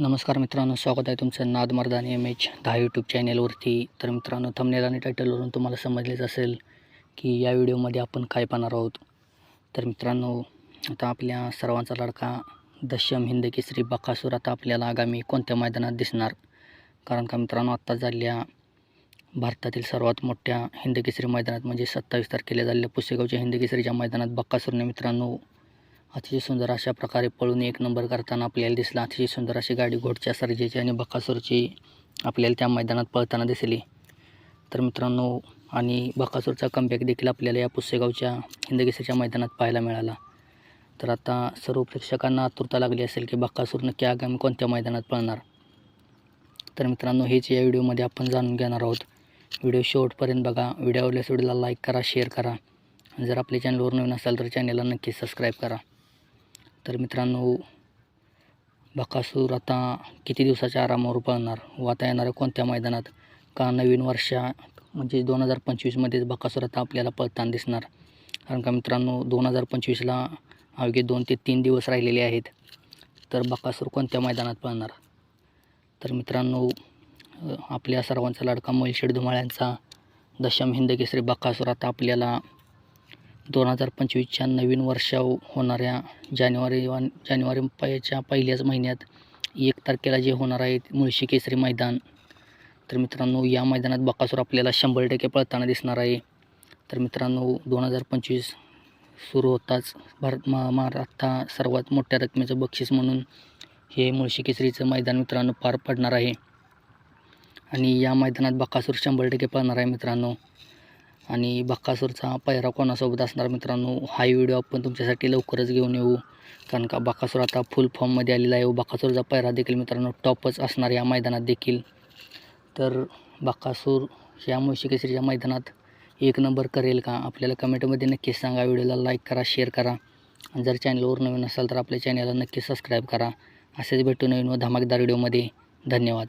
नमस्कार मित्रांनो स्वागत आहे तुमचं नाद मर्दानी एम एच दहा यूट्यूब चॅनेलवरती तर मित्रांनो थंबनेल आणि टायटलवरून तुम्हाला समजलेच असेल की या व्हिडिओमध्ये आपण काय पाहणार आहोत. तर मित्रांनो आता आपल्या सर्वांचा लडका दशम हिंद केसरी बकासूर आता आपल्याला आगामी कोणत्या मैदानात दिसणार? कारण का मित्रांनो आत्ता झालेल्या भारतातील सर्वात मोठ्या हिंद केसरी मैदानात म्हणजे सत्तावीस तारखेला झालेल्या पुसेगावच्या हिंद केसरीच्या मैदानात बक्कासूरने मित्रांनो अतिशय सुंदर अशा प्रकारे पळून एक नंबर करताना आपल्याला दिसला. अतिशय सुंदर अशी गाडी घोडच्या सर्जेची आणि बकासूरची आपल्याला त्या मैदानात पळताना दिसली. तर मित्रांनो आणि बकासूरचा कमबॅक देखील आपल्याला या पुसेगावच्या हिंदकेसरीच्या मैदानात पाहायला मिळाला. तर आता सर्व प्रेक्षकांना आतुरता लागली असेल की बकासूर नक्की आगामी कोणत्या मैदानात पळणार? तर मित्रांनो हेच या व्हिडिओमध्ये आपण जाणून घेणार आहोत. व्हिडिओ शेवटपर्यंत बघा. व्हिडिओ आवडल्यास व्हिडिओला लाईक करा शेअर करा. जर आपल्या चॅनलवर नवीन असाल तर चॅनलला नक्की सबस्क्राईब करा. तर मित्रांनो बकासूर आता किती दिवसाच्या आरामावर पळणार? व आता येणाऱ्या कोणत्या मैदानात? का नवीन वर्षा म्हणजे दोन हजार पंचवीसमध्येच बकासूर आता आपल्याला पळताना दिसणार? कारण का मित्रांनो दोन हजार पंचवीसला अवघे दोन ते तीन दिवस राहिलेले आहेत. तर बकासूर कोणत्या मैदानात पळणार? तर मित्रांनो आपल्या सर्वांचा लाडका मैलशेड धुमाळ्यांचा दशम हिंद केसरी बकासूर आता आपल्याला दोन हजार पंचवीसच्या नवीन वर्षा होणाऱ्या जानेवारी वन जानेवारी पायाच्या पहिल्याच महिन्यात एक तारखेला जे होणार आहे मुळशी केसरी मैदान. तर मित्रांनो या मैदानात बकासूर आपल्याला शंभर टक्के पळताना दिसणार आहे. तर मित्रांनो दोन हजार पंचवीस सुरू होताच भारत महाराष्ट्रा सर्वात मोठ्या रकमेचं बक्षीस म्हणून हे मुळशी केसरीचं मैदान मित्रांनो पार पडणार आहे. आणि या मैदानात बकासूर शंभर टक्के पळणार आहे मित्रांनो. आणि बक्कासूरचा पायरा कोणासोबत असणार मित्रांनो हा व्हिडिओ आपण तुमच्यासाठी लवकरच घेऊन येऊ. कारण का बक्कासूर आता फुल फॉर्ममध्ये आलेला आहे. व बक्कासूरचा पायरा देखील मित्रांनो टॉपच असणार या मैदानात देखील. तर बक्कासूर या मुळशी केसरीच्या मैदानात एक नंबर करेल का? आपल्याला कमेंटमध्ये नक्कीच सांगा. व्हिडिओला लाईक करा शेअर करा. आणि जर चॅनलवर नवीन असाल तर आपल्या चॅनलला नक्की सबस्क्राईब करा. असेच भेटू नवीन व धमाकदार व्हिडिओमध्ये धन्यवाद.